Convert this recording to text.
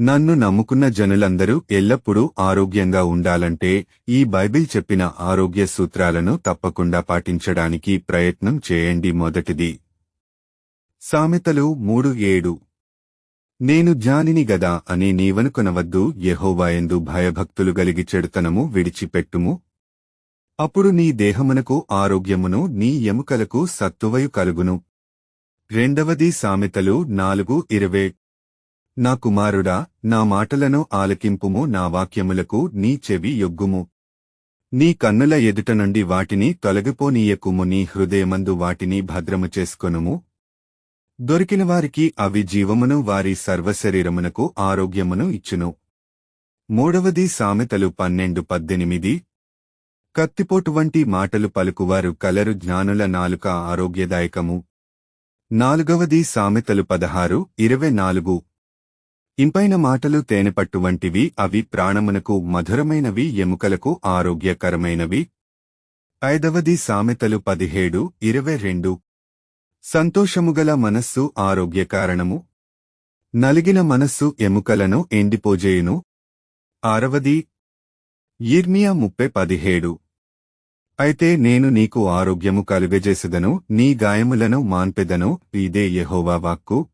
నన్ను నమ్ముకున్న జనులందరూ ఎల్లప్పుడూ ఆరోగ్యంగా ఉండాలంటే ఈ బైబిల్ చెప్పిన ఆరోగ్య సూత్రాలను తప్పకుండా పాటించడానికి ప్రయత్నం చేయండి మొదటిది. సామెతలు మూడు ఏడు. నేను జ్ఞానిని గదా అని నీవనుకొనవద్దు యహోవాయందు భయభక్తులు గలిగి చెడుతనము విడిచిపెట్టుము. అప్పుడు నీ దేహమునకు ఆరోగ్యమును నీ ఎముకలకు సత్తువయు కలుగును. రెండవది సామెతలు నాలుగు ఇరవై. నా కుమారుడా నా మాటలను ఆలకింపుము నా వాక్యములకు నీ చెవి యొగ్గుము. నీ కన్నుల ఎదుట నుండి వాటిని తొలగిపోనీయకుము నీ హృదయమందు వాటిని భద్రము చేసుకొనుము. దొరికిన వారికి అవి జీవమును వారి సర్వశరీరమునకు ఆరోగ్యమును ఇచ్చును. మూడవది సామెతలు పన్నెండు పద్దెనిమిది. కత్తిపోటు వంటి మాటలు పలుకువారు కలరు జ్ఞానుల నాలుక ఆరోగ్యదాయకము. నాలుగవది సామెతలు పదహారు ఇరవై నాలుగు. ఇంపైన మాటలు తేనెపట్టు వంటివి అవి ప్రాణమునకు మధురమైనవి ఎముకలకు ఆరోగ్యకరమైనవి. ఐదవది సామెతలు పదిహేడు ఇరవై రెండు. సంతోషముగల మనస్సు ఆరోగ్యకారణము. నలిగిన మనస్సు ఎముకలను ఎండిపోజేయును. ఆరవది ఇర్మియా ముప్పై పదిహేడు. అయితే నేను నీకు ఆరోగ్యము కలుగజేసెదను నీ గాయములను మాన్పెదను ఇదే యెహోవా వాక్కు.